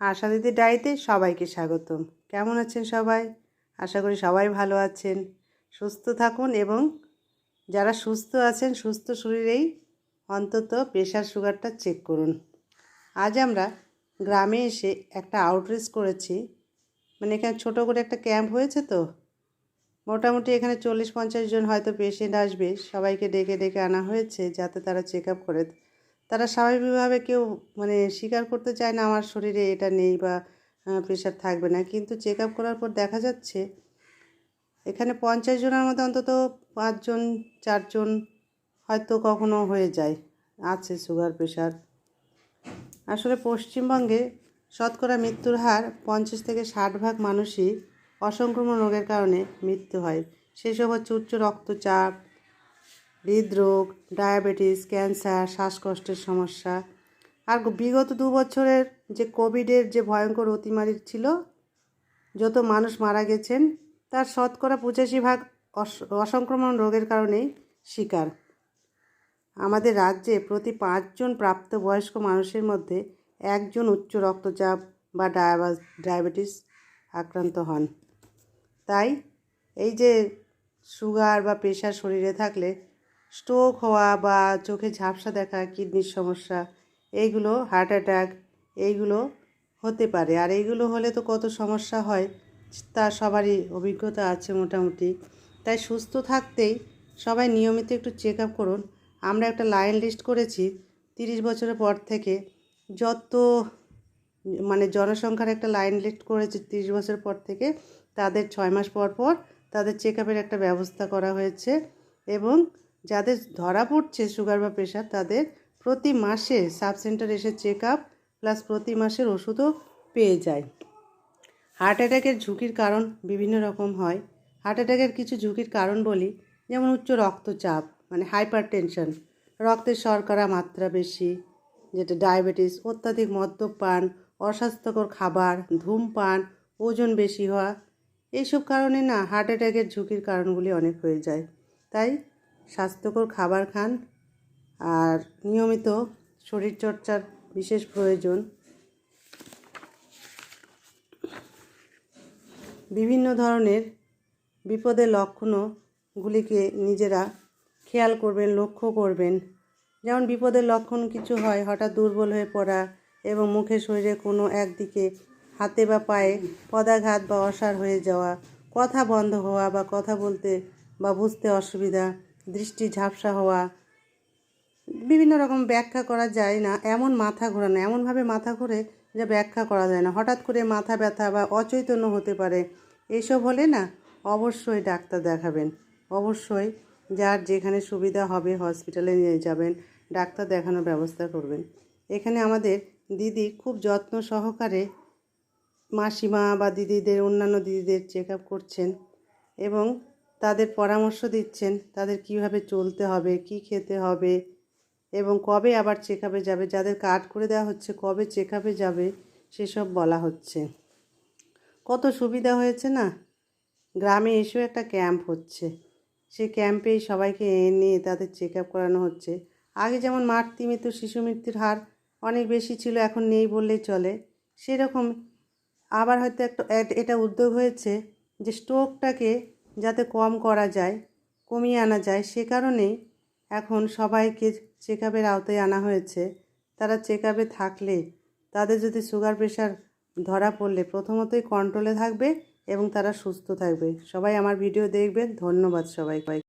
আশা দিদি ডায়েরিতে সবাইকে স্বাগতম। কেমন আছেন সবাই? আশা করি সবাই ভালো আছেন। সুস্থ থাকুন এবং যারা সুস্থ আছেন, সুস্থ শরীরেই অন্তত প্রেশার সুগারটা চেক করুন। আজ আমরা গ্রামে এসে একটা আউটরিচ করেছি। মানে এখানে ছোটো করে একটা ক্যাম্প হয়েছে তো। মোটামুটি এখানে চল্লিশ পঞ্চাশ জন হয়তো পেশেন্ট আসবে। সবাইকে ডেকে ডেকে আনা হয়েছে যাতে তারা চেক আপ করে। তারা স্বাভাবিকভাবে কেউ মানে স্বীকার করতে চায় না, আমার শরীরে এটা নেই বা প্রেশার থাকবে না। কিন্তু চেক আপ করার পর দেখা যাচ্ছে, এখানে পঞ্চাশ জনের মধ্যে অন্তত পাঁচজন, চারজন হয়তো কখনো হয়ে যায়, আছে সুগার প্রেশার আসলে পশ্চিমবঙ্গে শতকরা মৃত্যুর হার পঞ্চাশ থেকে ষাট ভাগ মানুষই অসংক্রমণ রোগের কারণে মৃত্যু হয়। সেসব হচ্ছে উচ্চ রক্তচাপ হৃদরোগ, ডায়াবেটিস, ক্যান্সার, শ্বাসকষ্টের সমস্যা। আর বিগত দু বছরের যে কোভিডের যে ভয়ঙ্কর অতিমারি ছিল, যত মানুষ মারা গেছেন, তার শতকরা পঁচাশি ভাগ অসংক্রমণ রোগের কারণেই শিকার। আমাদের রাজ্যে প্রতি পাঁচজন প্রাপ্তবয়স্ক মানুষের মধ্যে একজন উচ্চ রক্তচাপ বা ডায়াবেটিস আক্রান্ত হন। তাই এই যে সুগার বা প্রেশার শরীরে থাকলে স্ট্রোক হওয়া বা চোখে ঝাপসা দেখা কিডনির সমস্যা, এইগুলো হার্ট অ্যাটাক এইগুলো হতে পারে। আর এইগুলো হলে তো কত সমস্যা হয়, তা সবারই অভিজ্ঞতা আছে মোটামুটি। তাই সুস্থ থাকতেই সবাই নিয়মিত একটু চেক আপ করুন। আমরা একটা লাইন লিস্ট করেছি, তিরিশ বছরের পর থেকে যত মানে জনসংখ্যার একটা লাইন লিস্ট করেছি তিরিশ বছর পর থেকে, তাদের ছয় মাস পর পর তাদের চেক আপের একটা ব্যবস্থা করা হয়েছে এবং যাদের ধরা পড়ছে সুগার বা প্রেশার তাদের প্রতি মাসে সাব সেন্টার এসে চেক আপ প্লাস প্রতি মাসের ওষুধও পেয়ে যায়। হার্ট অ্যাটাকের ঝুঁকির কারণ বিভিন্ন রকম হয়। হার্ট অ্যাটাকের কিছু ঝুঁকির কারণ বলি, যেমন উচ্চ রক্তচাপ মানে হাইপার টেনশন রক্তের শর্করা মাত্রা বেশি, যেটা ডায়াবেটিস অত্যাধিক মদ্যপান, অস্বাস্থ্যকর খাবার, ধূমপান, ওজন বেশি হওয়া, এইসব কারণে না হার্ট অ্যাটাকের ঝুঁকির কারণগুলি অনেক হয়ে যায়। তাই স্বাস্থ্যকর খাবার খান আর নিয়মিত শরীরচর্চার বিশেষ প্রয়োজন। বিভিন্ন ধরনের বিপদের লক্ষণগুলিকে নিজেরা খেয়াল করবেন, লক্ষ্য করবেন। যেমন বিপদের লক্ষণ কিছু হয়, হঠাৎ দুর্বল হয়ে পড়া এবং মুখে শরীরে কোনো একদিকে হাতে বা পায়ে পদাঘাত বা অসার হয়ে যাওয়া, কথা বন্ধ হওয়া বা কথা বলতে বা বুঝতে অসুবিধা দৃষ্টি ঝাপসা হওয়া, বিভিন্ন রকম ব্যাখ্যা করা যায় না, এমন মাথা ঘোরানো, এমনভাবে মাথা ঘুরে যা ব্যাখ্যা করা যায় না। হঠাৎ করে মাথা ব্যথা বা অচৈতন্য হতে পারে। এইসব হলে না অবশ্যই ডাক্তার দেখাবেন। অবশ্যই যার যেখানে সুবিধা হবে হসপিটালে নিয়ে যাবেন, ডাক্তার দেখানোর ব্যবস্থা করবেন। এখানে আমাদের দিদি খুব যত্ন সহকারে মাসিমা বা দিদিদের, অন্যান্য দিদিদের চেক আপ করছেন এবং তাদের পরামর্শ দিচ্ছেন তাদের কীভাবে চলতে হবে, কি খেতে হবে এবং কবে আবার চেক যাবে, যাদের কার্ড করে দেওয়া হচ্ছে কবে চেক যাবে সেসব বলা হচ্ছে। কত সুবিধা হয়েছে না? গ্রামে এসেও একটা ক্যাম্প হচ্ছে। সে ক্যাম্পেই সবাইকে এনে তাদের চেক আপ করানো হচ্ছে। আগে যেমন মাতৃ মৃত্যু, শিশু মৃত্যুর হার অনেক বেশি ছিল, এখন নেই বললেই চলে। সেরকম আবার হয়তো একটা, এটা উদ্যোগ হয়েছে যে স্ট্রোকটাকে যাতে কম করা যায়, কমিয়ে আনা যায়, সে কারণেই এখন সবাইকে চেক আপের আওতায় আনা হয়েছে। তারা চেক আপে থাকলে তাদের যদি সুগার প্রেশার ধরা পড়লে প্রথমতই কন্ট্রোলে থাকবে এবং তারা সুস্থ থাকবে। সবাই আমার ভিডিও দেখবেন। ধন্যবাদ সবাই